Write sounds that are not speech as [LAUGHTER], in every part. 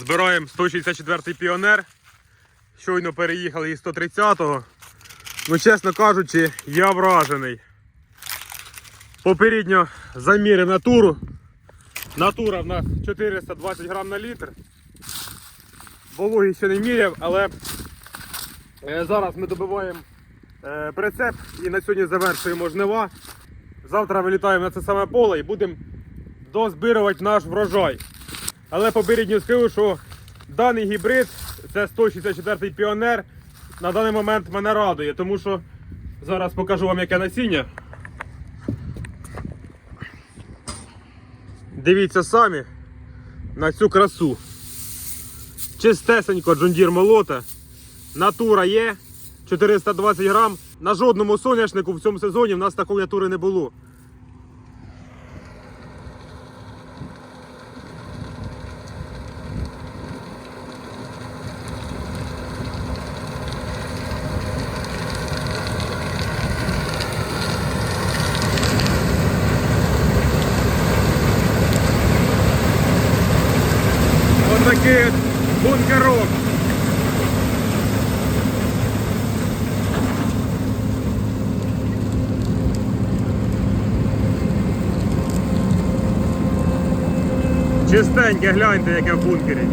Збираємо 164-й піонер. Щойно переїхали із 130-го. Ну, чесно кажучи, я вражений. Попередньо замірив натуру. Натура в нас 420 грам на літр. Вологі ще не міряв, але е, зараз ми добиваємо е, прицеп і на сьогодні завершуємо жнива. Завтра вилітаємо на це саме поле і будемо дозбирувати наш врожай. Але попередньо скажу, що даний гібрид, це 164-й піонер, на даний момент мене радує, тому що зараз покажу вам яке насіння. Дивіться самі на цю красу. Чистесенько джундір молота. Натура є. 420 грам. На жодному соняшнику в цьому сезоні в нас такої натури не було. Ось такий от бункерок. Чистеньке, гляньте, яке в бункері.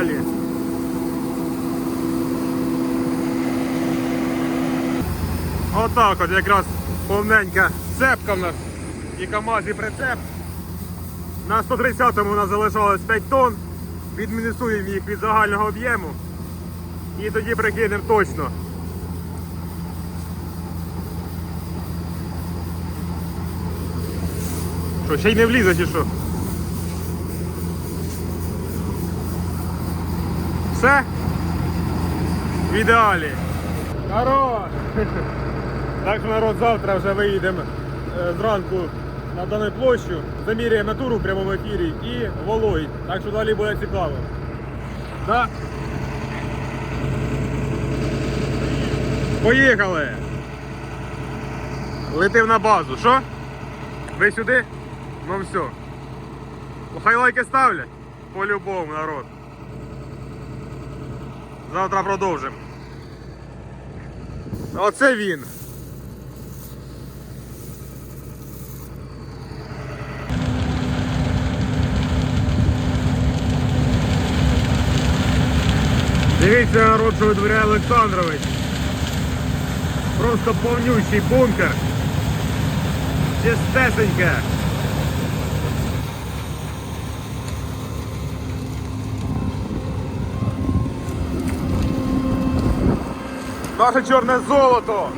Ідеалі. Отак от якраз повненька цепка в нас і КАМАЗ і прицеп. На 130-му у нас залишалось 5 тонн. Відмінусуємо їх від загального об'єму. І тоді прикинемо точно. Що, ще й не влізе чи що? Все? В ідеалі. Народ! Так що народ завтра вже виїдемо е, зранку на дану площу, заміряємо натуру в прямому ефірі і вологі. Так що далі буде цікаво. Да? Поїхали! Летив на базу. Що? Ви сюди? Ну все. Хай лайки ставлять. По-любому, народ. Завтра продовжимо. Оце він. Дивіться, народ, що витворяє Олександрович. Просто повнющий бункер. Чистесеньке. Наше чорне золото.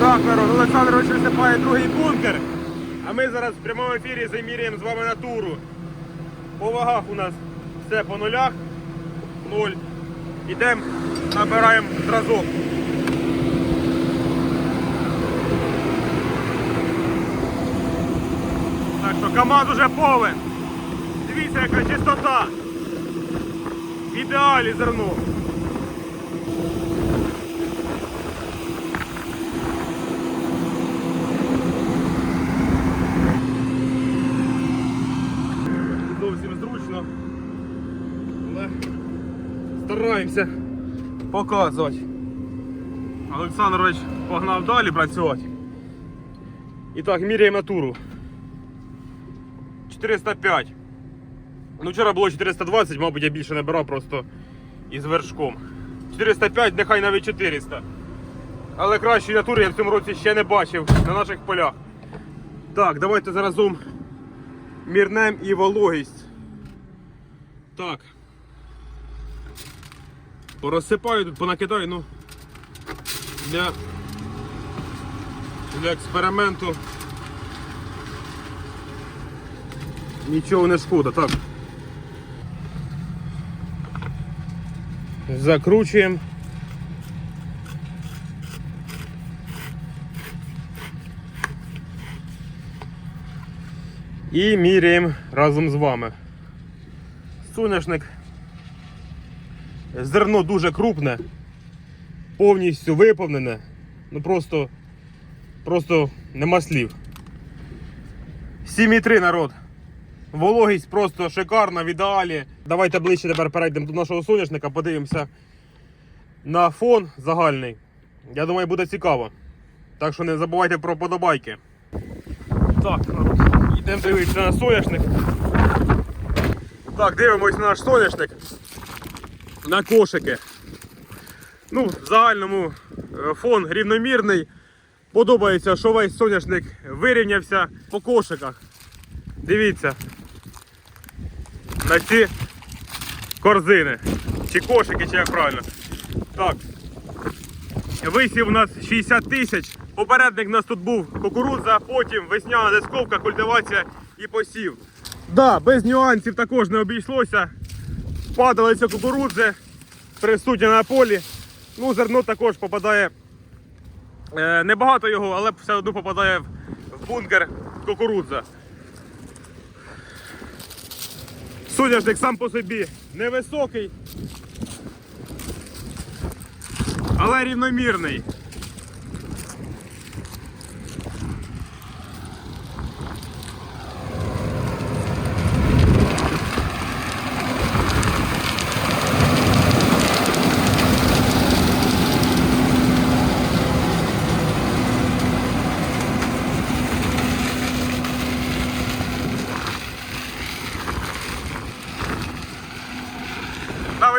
Так, народ, Олександрович висипає другий бункер. А ми зараз в прямому ефірі заміряємо з вами натуру. По вагах у нас все по нулях. Ноль. Ідемо, набираємо зразок. Так що КАМАЗ уже повен. Дивіться, яка чистота. В ідеалі зерно. Не зовсім зручно. Але стараємося показувати. Олександрович погнав далі працювати. І так, міряємо натуру. 405. Ну, вчора було 420, мабуть, я більше набирав просто із вершком. 405, нехай навіть 400. Але кращої натури я в цьому році ще не бачив на наших полях. Так, давайте заразом мірнем і вологість. Так. Порозсипаю тут, понакидаю, ну. Для, для експерименту. Нічого не шкода, так. Закручуємо. І міряємо разом з вами. Соняшник. Зерно дуже крупне, повністю виповнене. Ну просто, просто нема слів. 7,3 народ. Вологість просто шикарна, в ідеалі. Давайте ближче тепер перейдемо до нашого соняшника, подивимося на фон загальний. Я думаю, буде цікаво. Так що не забувайте про подобайки. Так, народ, йдемо дивитися на соняшник. Так, дивимось на наш соняшник. На кошики. Ну, в загальному е, фон рівномірний. Подобається, що весь соняшник вирівнявся по кошиках. Дивіться. На ці корзини. Чи кошики, чи як правильно. Так. Висів у нас 60 тисяч. Попередник у нас тут був кукурудза, потім весняна дисковка, культивація і посів. Да, без нюансів також не обійшлося. Падалися кукурудзи, присутні на полі. Ну, зерно також попадає. Е, небагато його, але все одно попадає в бункер кукурудза. Соняшник сам по собі невисокий, але рівномірний.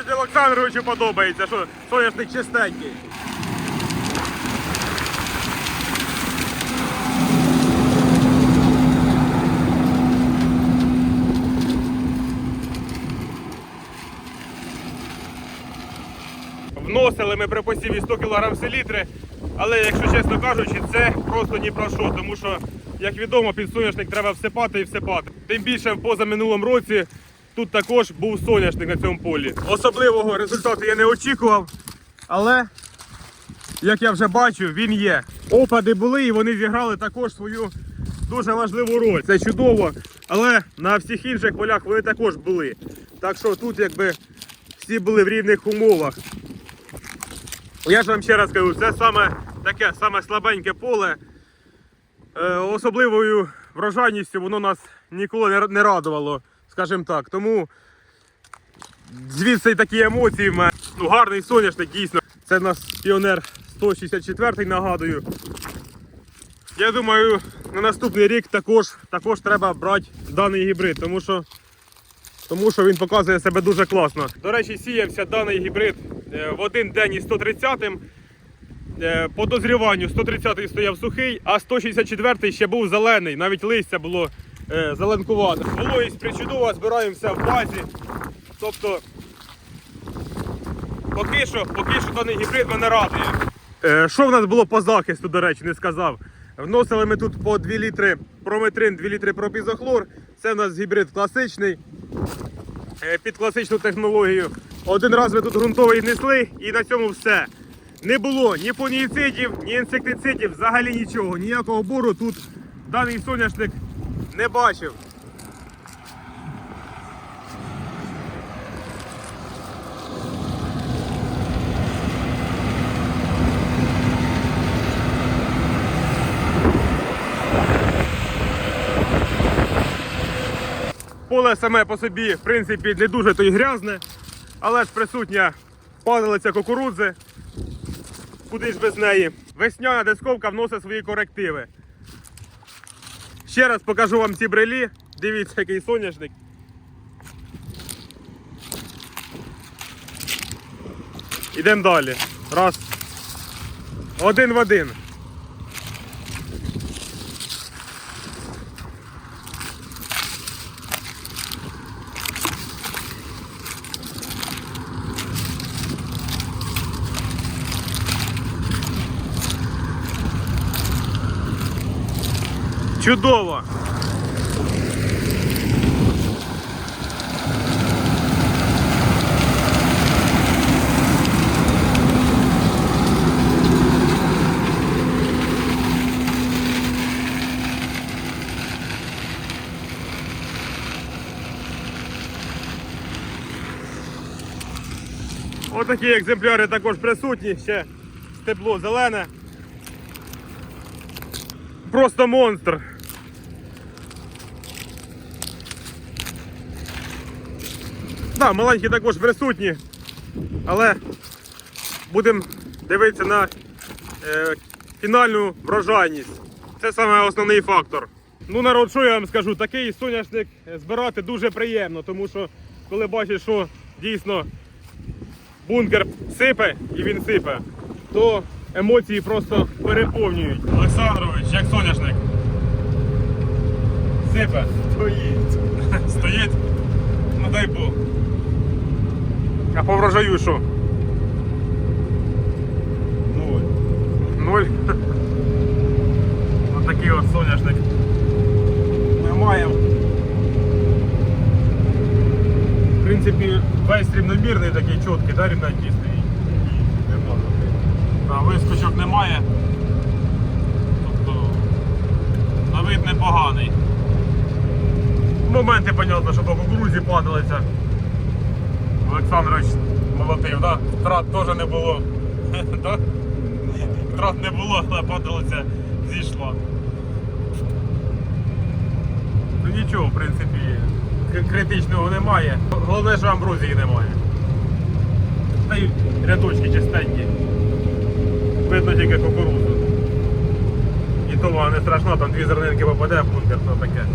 Навіть Олександровичу подобається, що соняшник чистенький. Вносили ми при посіві 100 кг селітри, але якщо чесно кажучи, це просто ні про що, тому що, як відомо, під соняшник треба всипати і всипати. Тим більше в позаминулому році тут також був соняшник на цьому полі. Особливого результату я не очікував, але як я вже бачу, він є. Опади були і вони зіграли також свою дуже важливу роль. Це чудово, але на всіх інших полях вони також були. Так що тут якби всі були в рівних умовах. Я ж вам ще раз кажу, це саме таке саме слабеньке поле. Е, особливою врожайністю воно нас ніколи не, радувало, скажімо так. Тому звідси такі емоції в мене. Ну, гарний соняшник, дійсно. Це в нас піонер 164 нагадую. Я думаю, на наступний рік також, також треба брати даний гібрид, тому що, тому що він показує себе дуже класно. До речі, сіявся даний гібрид е, в один день із 130-м. Е, По дозріванню 130-й стояв сухий, а 164-й ще був зелений, навіть листя було е. Вологість причудова, збираємо все в базі. Тобто, поки що, поки що даний гібрид мене радує. Е, що в нас було по захисту, до речі, не сказав. Вносили ми тут по 2 літри прометрин, 2 літри пропізохлор. Це в нас гібрид класичний е, під класичну технологію. Один раз ми тут ґрунтовий внесли і на цьому все. Не було ні фунгіцидів, ні інсектицидів, взагалі нічого. Ніякого бору тут даний соняшник не бачив. Поле саме по собі, в принципі, не дуже то й грязне, але ж присутня падалиця кукурудзи. Куди ж без неї? Весняна дисковка вносить свої корективи. Ще раз покажу вам ці брелі. Дивіться, який соняшник. Ідемо далі. Раз. Один в один. Чудово! Отакі екземпляри також присутні, ще стебло зелене. Просто монстр. Да, маленькі також присутні, але будемо дивитися на е, фінальну врожайність. Це саме основний фактор. Ну, народ, що я вам скажу, такий соняшник збирати дуже приємно, тому що коли бачиш, що дійсно бункер сипе і він сипе, то емоції просто переповнюють. Олександрович, як соняшник. Сипе. Стоїть. [LAUGHS] Стоїть? Ну дай Бог. А по врожаю що? Ноль. Ноль. Ось такий от соняшник. Ми маємо. В принципі, весь рівномірний такий чіткий, да, рівненький стоїть. Нема. А вискочок немає. Тобто на вид непоганий. Моменти, понятно, що по кукурузі падалися. Олександрович молотив, да? Втрат теж не було. [LAUGHS] Втрат не було, але падалося зійшла. Ну нічого, в принципі, критичного немає. Головне, що амброзії немає. Та й рядочки чистенькі. Видно тільки кукурудзу. І то вона не страшно, там дві зернинки попаде в бункер, то таке.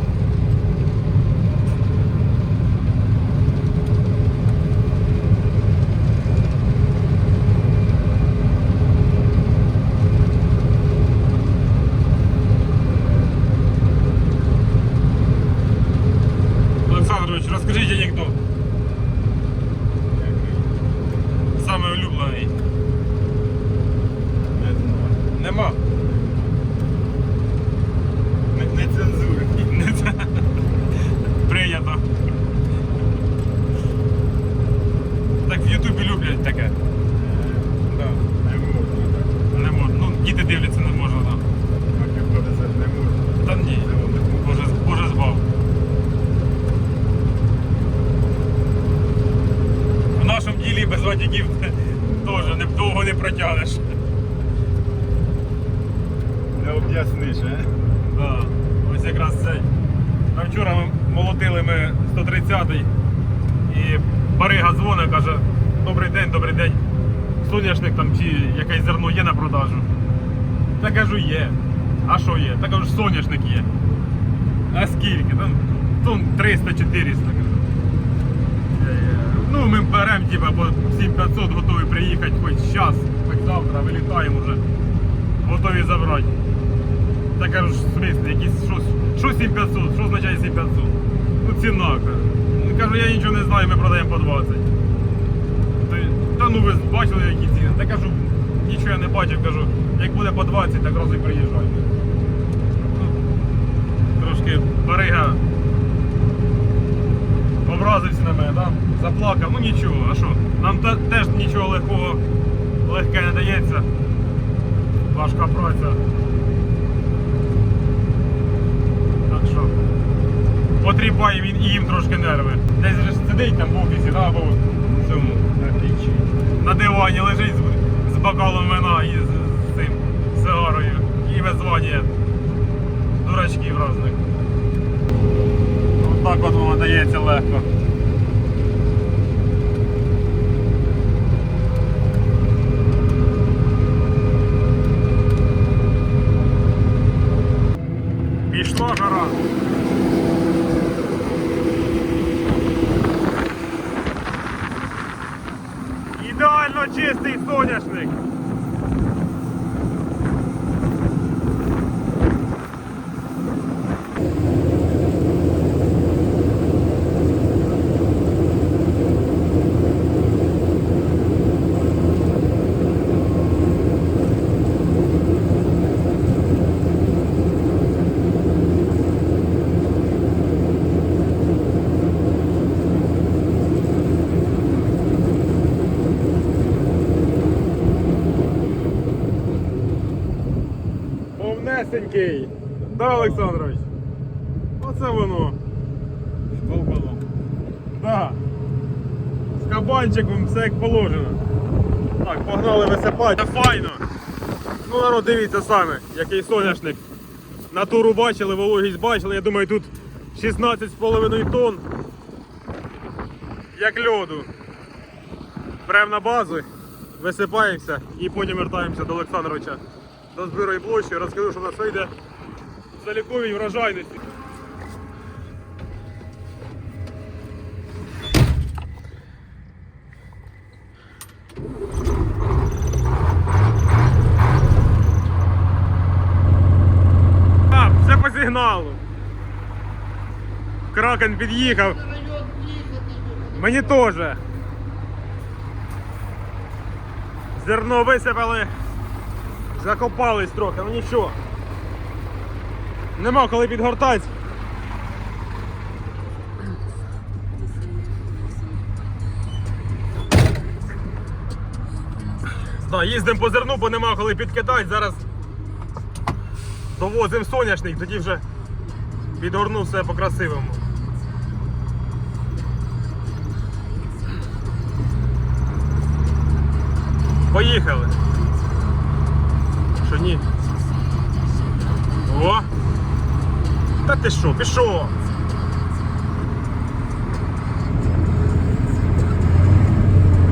Олександрович, розкажіть анекдот. Саме улюблений. Не знаю. Нема. Не, не цензурні. Не це. Прийнято. Так в Ютубі люблять таке. Да. Не можна так. Не можна. Ну, діти дивляться, не можна, так. Так як буде, це ж не можна. Та ні. Це вони можуть. Боже, Боже збав. В нашому ділі без ватіків теж не, довго не протягнеш. Не об'ясниш, а? Да. Ось якраз цей. А вчора ми молотили ми 130-й і Барига дзвонить, каже, добрий день, добрий день. Соняшник там чи якесь зерно є на продажу. Та кажу, є. А що є? Та кажу, соняшник є. А скільки? Там тон 300-400. кажу. Е, Ну, ми беремо типа по 7500 готові приїхати хоч зараз, хоч завтра вилітаємо вже. Готові забрати. Та кажу, в смислі, якісь що, що 7500? Що означає 7500? Ну ціна. кажу. Ну, Кажу, я нічого не знаю, ми продаємо по 20. Та, та ну ви бачили які ціни. Та кажу, нічого я не бачив, кажу, як буде по 20, так і приїжджайте. Ну, трошки барига образився на мене, да? заплакав, ну нічого, а що? Нам те- теж нічого легкого легке не дається. Важка праця. Так що потріпає він і їм трошки нерви. Десь же сидить там в офісі, да, або в цьому. На дивані лежить з, бокалом вина і з. І визвання дурачків разних. Отак от воно дається легко. Пішла жара. Ідеально чистий соняшник. Повнесенький. Да, Олександрович? Оце воно. Колбалом. Да. З кабанчиком все як положено. Так, погнали висипати. Це файно. Ну, народ, дивіться саме, який соняшник. Натуру бачили, вологість бачили. Я думаю, тут 16,5 тонн. Як льоду. Прямо на базу, висипаємося і потім вертаємося до Олександровича і площі. Розкажу, що в нас вийде заліковій врожайності. А, все по сигналу. Кракен під'їхав. Мені теж. Зерно висипали. Закопались трохи, ну нічого. Нема коли підгортати. Да, їздимо по зерну, бо нема коли підкидати. Зараз довозимо соняшник, тоді вже підгорну все по-красивому. Поїхали. Що ні? О! Та ти що, пішов?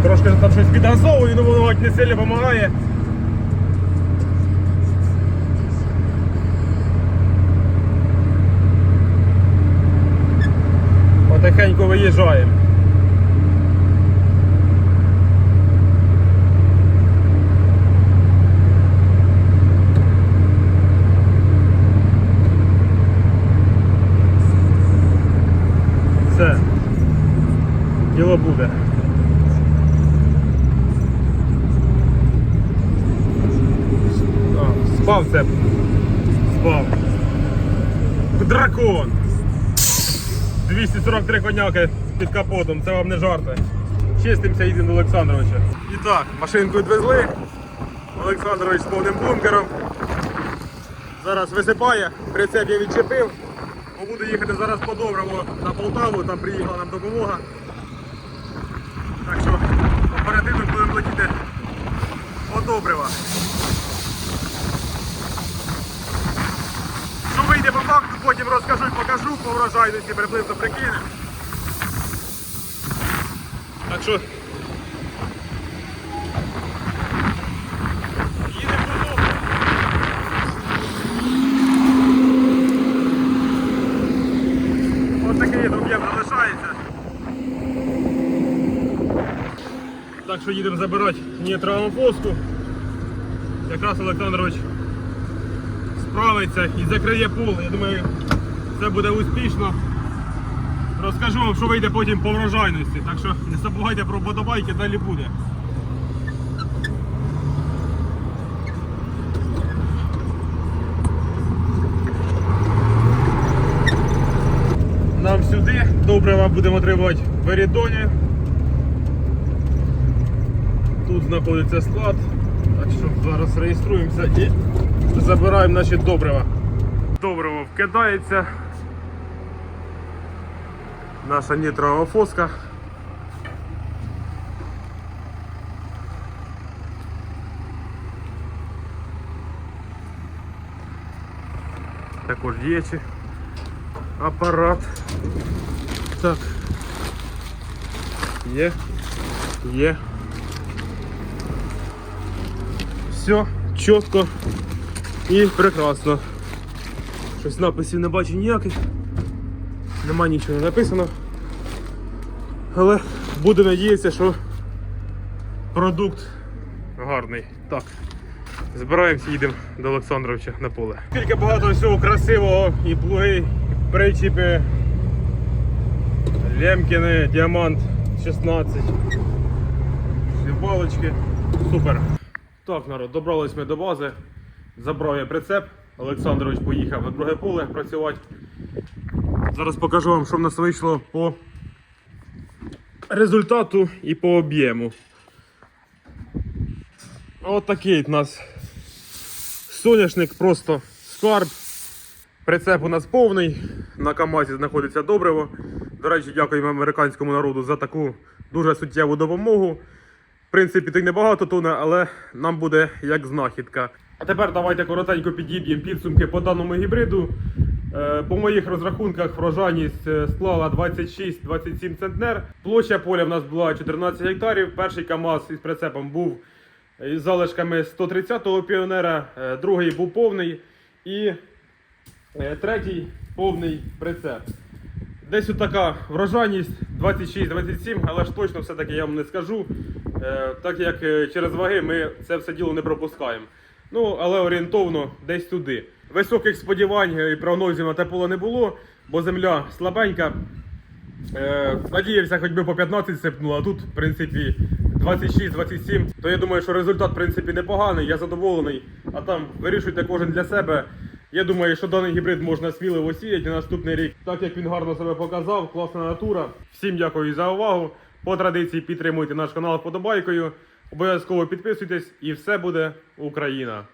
Трошки там щось підгазовую, ну воно не сильно допомагає. Потихеньку виїжджаємо. Спав це. Спав. Дракон. 243 коняки під капотом, це вам не жарти. Чистимося, їдемо до Олександровича. І так, машинку відвезли. Олександрович з повним бункером. Зараз висипає, прицеп я відчепив. Буду їхати зараз по Доброму на Полтаву, там приїхала нам допомога. Так що оперативно будемо летіти по Добрива. Що вийде по факту, потім розкажу і покажу по врожайності, приблизно прикинемо. Так що. Так що їдемо забирати нітроамофоску. Якраз Олександрович справиться і закриє поле. Я думаю, це буде успішно. Розкажу вам, що вийде потім по врожайності. Так що не забувайте про подобайки, далі буде. Нам сюди добрива будемо отримувати в Ерідоні. Тут знаходиться склад. Так що зараз реєструємося і забираємо наші добрива. Добриво вкидається. Наша нітрова фоска. Також діячі. Апарат. Так. Є. Є. Все, чітко І прекрасно. Щось написів не бачу ніяких. Нема нічого не написано. Але буду надіятися, що продукт гарний. Так. Збираємося, їдемо до Олександровича на поле. Скільки багато всього красивого, і плуги, і причіпи, Лемкіни, діамант 16. Всі палички. Супер. Так, народ, добрались ми до бази. Забрав я прицеп. Олександрович поїхав на друге поле працювати. Зараз покажу вам, що в нас вийшло по результату і по об'єму. От такий у нас соняшник, просто скарб. Прицеп у нас повний. На КАМАЗі знаходиться добриво. До речі, дякуємо американському народу за таку дуже суттєву допомогу. В принципі, й небагато тоне, але нам буде як знахідка. А тепер давайте коротенько підіб'ємо підсумки по даному гібриду. Е, По моїх розрахунках врожайність е, склала 26-27 центнер. Площа поля в нас була 14 гектарів. Перший КАМАЗ із прицепом був із залишками 130-го піонера, е, другий був повний і третій повний прицеп. Десь така врожайність 26-27, але ж точно все-таки я вам не скажу, так як через ваги ми це все діло не пропускаємо. Ну, але орієнтовно десь туди. Високих сподівань і прогнозів на те поле не було, бо земля слабенька. Е, надіявся, хоч би по 15 сипнуло, а тут, в принципі, 26-27. То я думаю, що результат, в принципі, непоганий, я задоволений. А там вирішуйте кожен для себе. Я думаю, що даний гібрид можна сміливо сіяти на наступний рік, так як він гарно себе показав, класна натура. Всім дякую за увагу. По традиції підтримуйте наш канал вподобайкою. Обов'язково підписуйтесь і все буде Україна.